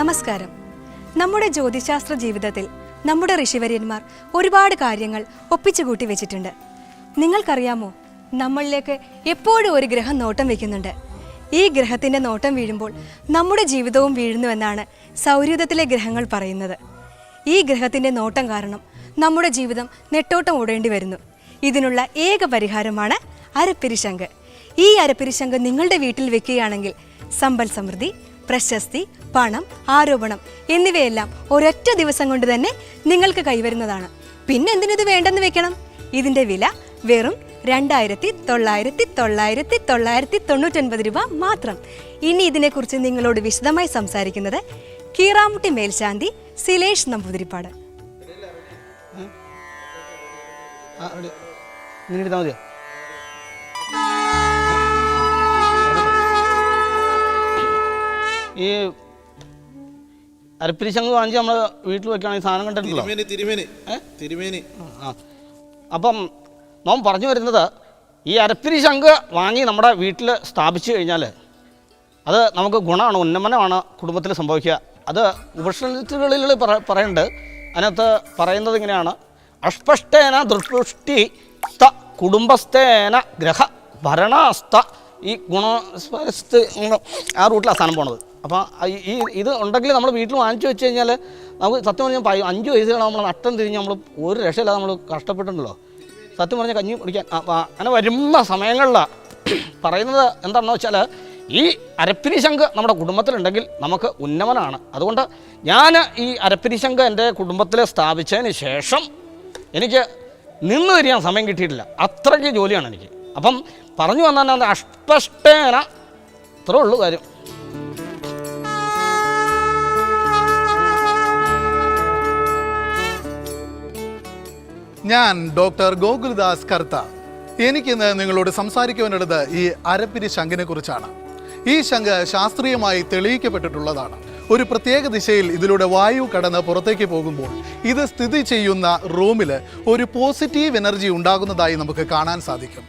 നമസ്കാരം. നമ്മുടെ ജ്യോതിശാസ്ത്ര ജീവിതത്തിൽ നമ്മുടെ ഋഷിവര്യന്മാർ ഒരുപാട് കാര്യങ്ങൾ ഒപ്പിച്ചു വെച്ചിട്ടുണ്ട്. നിങ്ങൾക്കറിയാമോ നമ്മളിലേക്ക് എപ്പോഴും ഒരു ഗ്രഹം നോട്ടം വയ്ക്കുന്നുണ്ട് ഈ ഗ്രഹത്തിന്റെ നോട്ടം വീഴുമ്പോൾ നമ്മുടെ ജീവിതവും വീഴുന്നുവെന്നാണ് സൗരയുധത്തിലെ ഗ്രഹങ്ങൾ പറയുന്നത്. ഈ ഗ്രഹത്തിന്റെ നോട്ടം കാരണം നമ്മുടെ ജീവിതം നെട്ടോട്ടം ഓടേണ്ടി വരുന്നു. ഇതിനുള്ള ഏക പരിഹാരമാണ് അരപ്പിരിശങ്ക്. ഈ അരപ്പിരിശങ്ക് നിങ്ങളുടെ വീട്ടിൽ വെക്കുകയാണെങ്കിൽ സമ്പൽ സമൃദ്ധി പ്രശസ്തി പണം ആരോപണം എന്നിവയെല്ലാം ഒരൊറ്റ ദിവസം കൊണ്ട് തന്നെ നിങ്ങൾക്ക് കൈവരുന്നതാണ്. പിന്നെ എന്തിനിത് വേണ്ടെന്ന് വെക്കണം? ഇതിന്റെ വില വെറും രണ്ടായിരത്തി തൊള്ളായിരത്തി തൊള്ളായിരത്തി തൊള്ളായിരത്തി തൊണ്ണൂറ്റൊൻപത് രൂപ മാത്രം. ഇനി ഇതിനെക്കുറിച്ച് നിങ്ങളോട് വിശദമായി സംസാരിക്കുന്നത് കീറാമുട്ടി മേൽശാന്തി സിലേഷ് നമ്പൂതിരിപ്പാട്. ആ, അവിടെ. ഇങ്ങനെ മതിയോ? ഈ അരപ്പിരി ശംഖ് വാങ്ങിച്ച് നമ്മൾ വീട്ടിൽ വെക്കുകയാണെങ്കിൽ സാധനം കണ്ടിട്ടുണ്ടല്ലോ? തിരുമേനി തിരുമേനി. തിരുമേനി. ആ. അപ്പം നോം പറഞ്ഞു വരുന്നത് ഈ അരപ്പിരി ശംഖ് വാങ്ങി നമ്മുടെ വീട്ടിൽ സ്ഥാപിച്ചു കഴിഞ്ഞാൽ അത് നമുക്ക് ഗുണമാണ് ഉന്നമനമാണ് കുടുംബത്തിൽ സംഭവിക്കുക. അത് ഉപനിഷത്തുകളിൽ പറ പറയുന്നുണ്ട് അതിനകത്ത് പറയുന്നത് ഇങ്ങനെയാണ്. അഷ്പഷ്ടേന ദൃഷ്ടി സ്ത കുടുംബസ്ഥേന ഗ്രഹ ഭരണസ്ഥ ഈ ഗുണ ആ റൂട്ടിലാണ് സാധനം പോണത്. അപ്പോൾ ഈ ഇത് ഉണ്ടെങ്കിൽ നമ്മൾ വീട്ടിൽ വാങ്ങിച്ചു വെച്ച് കഴിഞ്ഞാൽ നമുക്ക് സത്യം പറഞ്ഞാൽ അഞ്ച് വയസ്സിലാണ് നമ്മൾ നട്ടം തിരിഞ്ഞ് നമ്മൾ ഒരു രക്ഷയില്ലാതെ നമ്മൾ കഷ്ടപ്പെട്ടിട്ടുണ്ടല്ലോ. സത്യം പറഞ്ഞാൽ കഞ്ഞി കുടിക്കാൻ അങ്ങനെ വരുന്ന സമയങ്ങളിലാണ് പറയുന്നത് എന്താണെന്ന് വെച്ചാൽ ഈ അരപ്പിരി ശംഖ് നമ്മുടെ കുടുംബത്തിലുണ്ടെങ്കിൽ നമുക്ക് ഉന്നമനാണ്. അതുകൊണ്ട് ഞാൻ ഈ അരപ്പിരി ശംഖ് എന്റെ കുടുംബത്തിൽ സ്ഥാപിച്ചതിന് ശേഷം എനിക്ക് നിന്ന് തിരിയാൻ സമയം കിട്ടിയിട്ടില്ല. അത്രയ്ക്ക് ജോലിയാണ് എനിക്ക്. അപ്പം പറഞ്ഞു വന്നാൽ അഷ്ടഷ്ടേന ഇത്രേ ഉള്ളൂ കാര്യം. ഞാൻ ഡോക്ടർ ഗോകുൽദാസ് കർത്ത. എനിക്കിന്ന് നിങ്ങളോട് സംസാരിക്കുവാനുള്ളത് ഈ അരപ്പിരി ശംഖിനെ കുറിച്ചാണ്. ഈ ശംഖ് ശാസ്ത്രീയമായി തെളിയിക്കപ്പെട്ടിട്ടുള്ളതാണ്. ഒരു പ്രത്യേക ദിശയിൽ ഇതിലൂടെ വായു കടന്ന് പുറത്തേക്ക് പോകുമ്പോൾ ഇത് സ്ഥിതി ചെയ്യുന്ന റൂമിൽ ഒരു പോസിറ്റീവ് എനർജി ഉണ്ടാകുന്നതായി നമുക്ക് കാണാൻ സാധിക്കും.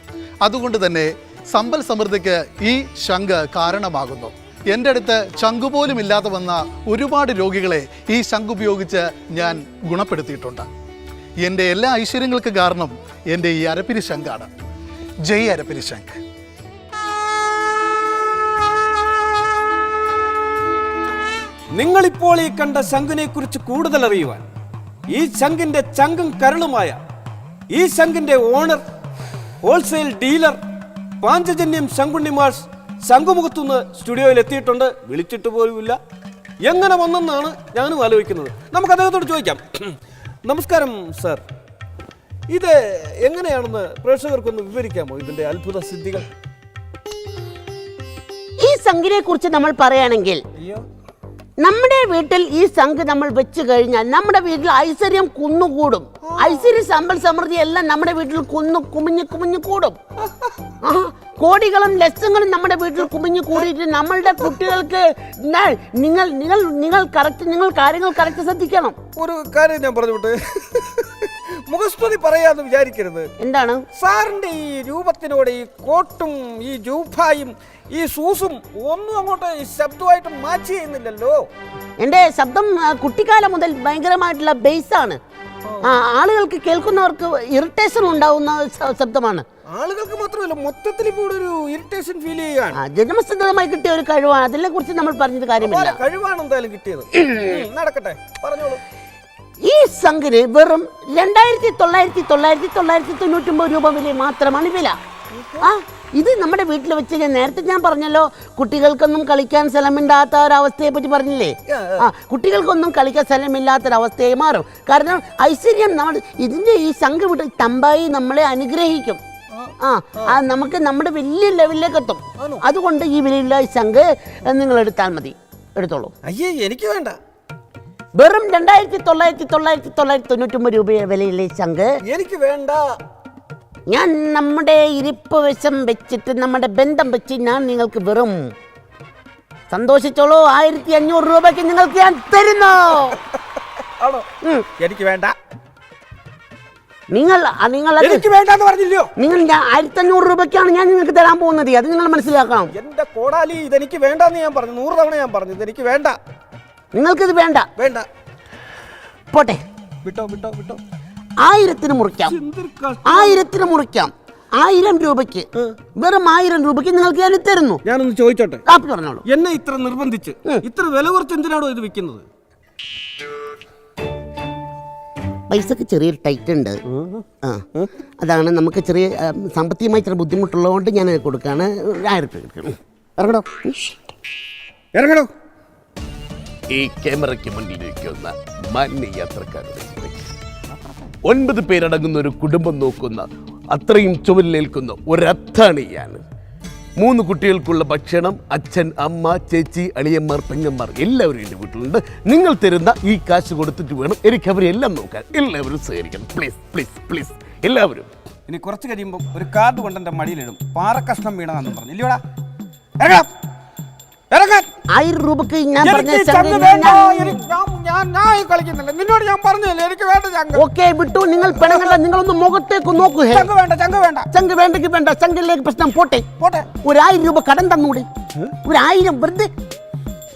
അതുകൊണ്ട് തന്നെ സമ്പൽ സമൃദ്ധിക്ക് ഈ ശംഖ് കാരണമാകുന്നു. എന്റെ അടുത്ത് ചങ്കു പോലും ഇല്ലാതെ വന്ന ഒരുപാട് രോഗികളെ ഈ ശംഖ് ഉപയോഗിച്ച് ഞാൻ ഗുണപ്പെടുത്തിയിട്ടുണ്ട്. എന്റെ എല്ലാ ഐശ്വര്യങ്ങൾക്ക് കാരണം എന്റെ ഈ അരപ്പിരി ശങ്കാണ് ജയ് അരപ്പിരി ശംഖ്. നിങ്ങളിപ്പോൾ ഈ കണ്ട ശംഖിനെ കുറിച്ച് കൂടുതൽ അറിയുവാൻ ഈ ശംഖിന്റെ ചങ്കും കരളുമായ ഈ ശംഖിന്റെ ഓണർ ഹോൾസെയിൽ ഡീലർ പാഞ്ചജന്യം ശങ്കുണ്ണിമാഷ് ശംഖുമുഖത്തുനിന്ന് സ്റ്റുഡിയോയിൽ എത്തിയിട്ടുണ്ട്. വിളിച്ചിട്ട് പോലുമില്ല. എങ്ങനെ വന്നെന്നാണ് ഞാനും ആലോചിക്കുന്നത്. നമുക്ക് അദ്ദേഹത്തോട് ചോദിക്കാം. നമസ്കാരം സർ. ഇത് എങ്ങനെയാണെന്ന് പ്രേക്ഷകർക്കൊന്ന് വിവരിക്കാമോ ഇതിന്റെ അത്ഭുത സിദ്ധികൾ? ഈ സംഖിനെ കുറിച്ച് നമ്മൾ പറയുകയാണെങ്കിൽ നമ്മുടെ വീട്ടിൽ ഈ സംഘ് നമ്മൾ വെച്ച് കഴിഞ്ഞാൽ നമ്മുടെ വീട്ടിൽ ഐശ്വര്യം കുന്നുകൂടും. ഐശ്വര്യ സമ്പൽ സമൃദ്ധി എല്ലാം നമ്മുടെ വീട്ടിൽ കുന്നു കുമിഞ്ഞു കുമിഞ്ഞു കൂടും. കോടികളും ലക്ഷങ്ങളും നമ്മുടെ വീട്ടിൽ കുമിഞ്ഞു കൂടിയിട്ട് നമ്മളുടെ കുട്ടികൾക്ക് നിങ്ങൾ നിങ്ങൾ നിങ്ങൾ കറക്റ്റ് നിങ്ങൾ കാര്യങ്ങൾ കറക്റ്റ് ശ്രദ്ധിക്കണം. ഒരു കാര്യം ഞാൻ പറഞ്ഞു വിട്ട് മുഖസ്തുതി പറയാന്ന് വിചാരിക്കരുത്. എന്താണ്? സാറിന്റെ ഈ രൂപത്തിനോട് ഈ കോട്ടും ഈ ജൂഫായും ഈ സൂസും ഒന്നും അങ്ങോട്ട് ഈ ശബ്ദമായിട്ട് മാച്ച് ചെയ്യുന്നില്ലല്ലോ. എന്റെ ശബ്ദം ആ, കുട്ടിക്കാലം മുതൽ ഭയങ്കരമായിട്ടുള്ള ബേസാണ് ആ. ആളുകൾക്ക് കേൾക്കുന്നവർക്ക് ഇറിറ്റേഷൻ ഉണ്ടാവുന്ന ശ- ശബ്ദമാണ്. ആളുകൾക്ക് മാത്രമല്ല മൊത്തത്തിൽ ഇപ്പോൾ ഇവിടെ ഒരു ഇറിറ്റേഷൻ ഫീൽ ചെയ്യുകയാണ്. ആ, ജന്മസിദ്ധമായി കിട്ടിയ ഒരു കഴിവാണ്. അതിനെ കുറിച്ച് നമ്മൾ പറഞ്ഞത് കാര്യമില്ല. വളരെ കഴിവാണ് എന്തായാലും കിട്ടിയത്. ഉം, നടക്കട്ടെ. പറഞ്ഞോളൂ. ഈ സംഘിന് വെറും രണ്ടായിരത്തി തൊള്ളായിരത്തി തൊള്ളായിരത്തി തൊള്ളായിരത്തി തൊണ്ണൂറ്റൊമ്പത് രൂപ വില മാത്രമാണ് വില. ആ ഇത് നമ്മുടെ വീട്ടിൽ വെച്ച് ഞാൻ നേരത്തെ ഞാൻ പറഞ്ഞല്ലോ കുട്ടികൾക്കൊന്നും കളിക്കാൻ സ്ഥലമില്ലാത്ത ഒരവസ്ഥയെ പറ്റി പറഞ്ഞില്ലേ ആ കുട്ടികൾക്കൊന്നും കളിക്കാൻ സ്ഥലമില്ലാത്ത ഒരവസ്ഥയായി മാറും. കാരണം ഐശ്വര്യം നമ്മൾ ഇതിന്റെ ഈ സംഘ വിട്ട് തമ്പായി നമ്മളെ അനുഗ്രഹിക്കും. ആ ആ നമുക്ക് നമ്മുടെ വലിയ ലെവലിലേക്ക് എത്തും. അതുകൊണ്ട് ഈ വിലയുള്ള ഈ സംഘ് നിങ്ങൾ എടുത്താൽ മതി. എടുത്തോളൂ. അയ്യേ എനിക്ക് വേണ്ട. വെറും രണ്ടായിരത്തി തൊള്ളായിരത്തി തൊള്ളായിരത്തി തൊള്ളായിരത്തി തൊണ്ണൂറ്റൊമ്പത് രൂപ വിലയിലെ ശംഖ്. എനിക്ക് വേണ്ട. ഞാൻ നമ്മുടെ ഇരിപ്പ് വശം വെച്ചിട്ട് നമ്മുടെ ബന്ധം വെച്ച് ഞാൻ നിങ്ങൾക്ക് വെറും സന്തോഷിച്ചോളൂ. ആയിരത്തി അഞ്ഞൂറ് രൂപയ്ക്ക് നിങ്ങൾക്ക് ഞാൻ തരുന്നു. ആണോ? ഉം. എനിക്ക് വേണ്ട. നിങ്ങൾ നിങ്ങൾ അത് എനിക്ക് പറഞ്ഞില്ലയോ? നിങ്ങൾ ഞാൻ ആയിരത്തി അഞ്ഞൂറ് രൂപയ്ക്കാണ് ഞാൻ നിങ്ങൾക്ക് തരാൻ പോകുന്നത്. അത് നിങ്ങൾ മനസ്സിലാക്കണം. എന്റെ കോടാലി ഇതെനിക്ക് വേണ്ടെന്ന് ഞാൻ പറഞ്ഞു. നൂറ് തവണ ഞാൻ പറഞ്ഞു. ഇതെനിക്ക് വേണ്ട. നിങ്ങൾക്കിത് വേണ്ട. വേണ്ട. പോട്ടെ. വിട്ടോ വിട്ടോ വിട്ടോ. ആയിരത്തിന് മുറിക്കാം. എന്തൊരു കഷ്ടം. ആയിരത്തിന് മുറിക്കാം. ആയിരം രൂപയ്ക്ക്. വെറും ആയിരം രൂപയ്ക്ക് നിങ്ങൾക്ക് ഞാൻ തരുന്നു. ഞാനൊന്ന് ചോദിച്ചോട്ടെ? കാപ്പി പറഞ്ഞോളൂ. എന്നെ ഇത്ര നിർബന്ധിച്ച് ഇത്ര വില കുറച്ച് എന്തിനാണോ ഇത് വിൽക്കുന്നത്? പൈസക്ക് ചെറിയ ടൈറ്റ് ഉണ്ട്. ആ. അതാണ് നമുക്ക് ചെറിയ ആ, സാമ്പത്തികമായി ചെറിയ ബുദ്ധിമുട്ടുള്ളതുകൊണ്ട് ഞാൻ കൊടുക്കാണ് ഒരു ആയിരം രൂപ ഇറങ്ങടോ. ഇറങ്ങണോ ഈ ക്യാമറയ്ക്ക് മുന്നിൽ മുന്നിലിരിക്കുന്ന മാന്യ യാത്രക്കാരുടെ ഒൻപത് പേരടങ്ങുന്ന ഒരു കുടുംബം നോക്കുന്ന അത്രയും ചുമലിലേൽക്കുന്ന ഒരത്താണിയാണ് മൂന്ന് കുട്ടികൾക്കുള്ള ഭക്ഷണം അച്ഛൻ അമ്മ ചേച്ചി അളിയന്മാർ പെങ്ങന്മാർ എല്ലാവരും എന്റെ വീട്ടിലുണ്ട്. നിങ്ങൾ തരുന്ന ഈ കാശ് കൊടുത്തിട്ട് വേണം എനിക്ക് അവരെല്ലാം നോക്കാൻ. എല്ലാവരും സഹകരിക്കണം. പ്ലീസ് പ്ലീസ് പ്ലീസ് എല്ലാവരും. ഇനി കുറച്ച് കഴിയുമ്പോൾ ഒരു കാർഡ് കൊണ്ട് എന്റെ മടിയിലിടും. പാറക്കഷ്ണം വീണതാണെന്ന് പറഞ്ഞു. ഇല്ലയോടാ. ആയിരം രൂപക്ക് ഞാൻ പറഞ്ഞ എനിക്ക് ചങ്ക് വേണ്ട. എനിക്ക് ഞാൻ- ഞാൻ ഞാൻ ഈ കളിക്കുന്നില്ല. നിന്നോട് ഞാൻ പറഞ്ഞില്ലേ? എനിക്ക് വേണ്ട ചങ്ക്. ഓക്കെ വിട്ടു. നിങ്ങൾ പെണങ്ങണ്ട. നിങ്ങളൊന്ന് മുഖത്തേക്ക് നോക്കൂ ഹേ. ചങ്ക് വേണ്ട ചങ്ക് വേണ്ട. ചങ്ക് വേണ്ടെങ്കിൽ വേണ്ട. ചങ്കിലേക്ക് പ്രശ്നം പോട്ടെ. പോട്ടെ. ഒരു ആയിരം രൂപ കടം തന്നൂടെ. ഒരു ആയിരം വെറുതെ.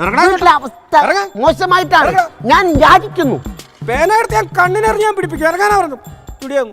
വീട്ടിലെ അവസ്ഥ ഇറങ്ങ്. മോശമായിട്ടാണ്. ഇറങ്ങ്. ഞാൻ യാചിക്കുന്നു. വേല എടുത്ത് ഞാൻ കണ്ണിനെറിഞ്ഞ് ഞാൻ പിടിപ്പിക്കും. ഇറങ്ങാനാ പറഞ്ഞു. ഇവിടെയാ